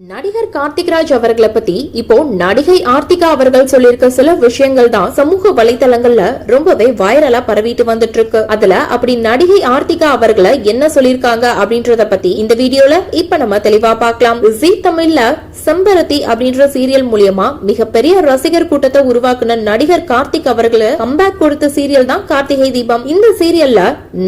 நடிகர் கார்த்திக்ராஜ் அவர்களை பத்தி இப்போ நடிகை ஆர்த்திகா அவர்கள் சொல்லியிருக்க சில விஷயங்கள் தான் சமூக வலைதளங்கள்ல ரொம்பவே வைரலா பரவிட்டு வந்துட்டு இருக்கு அதுல அப்படி நடிகை ஆர்த்திகா அவர்களை என்ன சொல்லியிருக்காங்க அப்படின்றத பத்தி இந்த வீடியோல இப்ப நம்ம தெளிவா பார்க்கலாம். ஜி தமிழ்ல செம்பருத்தி அப்படின்ற சீரியல் மூலியமா மிகப்பெரிய ரசிகர் கூட்டத்தை உருவாக்குன நடிகர் கார்த்திக் அவர்களை கம்பேக் கொடுத்த சீரியல் தான் கார்த்திகை தீபம். இந்த சீரியல்ல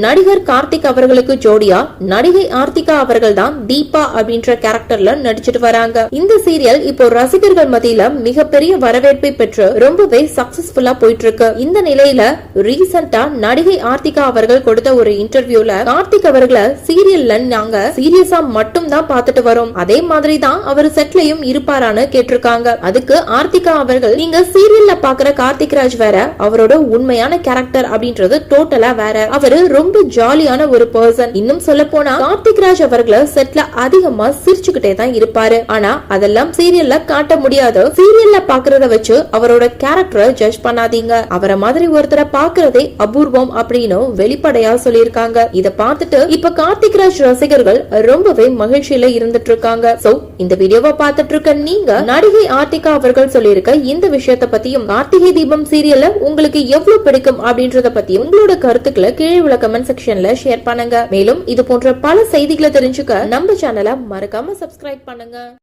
நடிகர் கார்த்திக் அவர்களுக்கு ஜோடியா நடிகை ஆர்த்திகா அவர்கள் தான் தீபா அப்படின்ற கேரக்டர்ல நடிச்சிட்டு வராங்க. இந்த சீரியல் இப்போ ரசிகர்கள் மத்தியில மிகப்பெரிய வரவேற்பை பெற்று ரொம்பவே சக்சஸ்ஃபுல்லா போயிட்டு இருக்கு இந்த நிலையில ரீசெண்டா நடிகை ஆர்த்திகா அவர்கள் கொடுத்த ஒரு இன்டர்வியூல கார்த்திக் அவர்களை சீரியல்ல நாங்க சீரியஸா மட்டும் தான் பாத்துட்டு வரோம். அதே மாதிரி தான் அவர் செட்லயும் இருப்பாரான்னு கேட்டிருக்காங்க. அதுக்கு ஆர்த்திகா அவர்கள் நீங்க சீரியல்ல பாக்குற கார்த்திக் ராஜ் வேற அவரோட உண்மையான கேரக்டர் அப்படின்றது டோட்டலா வேற. அவரு ரொம்ப ஜாலியான ஒரு பர்சன் இன்னும் சொல்ல போனா கார்த்திக் ராஜ் அவர்களை செட்ல அதிகமா சிரிச்சுக்கிட்டே தான் இருப்பாரு. ஆனா அதெல்லாம் சீரியல்ல காட்ட முடியாது சீரியல்ல பாக்குறத வச்சு அவரோட கேரக்டரை ஜட்ஜ் பண்ணாதீங்க. அவரை மாதிரி ஒருத்தரை பாக்குறதே அபூர்வம் அப்படின்னு வெளிப்படையா சொல்லியிருக்காங்க. இத பார்த்துட்டு இப்ப கார்த்திக் ராஜ் ரசிகர்கள் ரொம்பவே மகிழ்ச்சியில இருந்துட்டு இருக்காங்க சோ இந்த வீடியோவை பார்த்துட்டு இருக்க நீங்க நடிகை ஆர்த்திகா அவர்கள் சொல்லியிருக்க இந்த விஷயத்த பத்தியும் கார்த்திகை தீபம் சீரியல்ல உங்களுக்கு எவ்வளவு பிடிக்கும் அப்படின்றத பத்தி உங்களோட கருத்துக்களை கீழே உள்ள கமெண்ட் செக்ஷன்ல ஷேர் பண்ணுங்க. மேலும் இது போன்ற பல செய்திகளை தெரிஞ்சுக்க நம்ம சேனலை மறக்காம சப்ஸ்கிரைப் பண்ணுங்க. பண்ணுங்கள்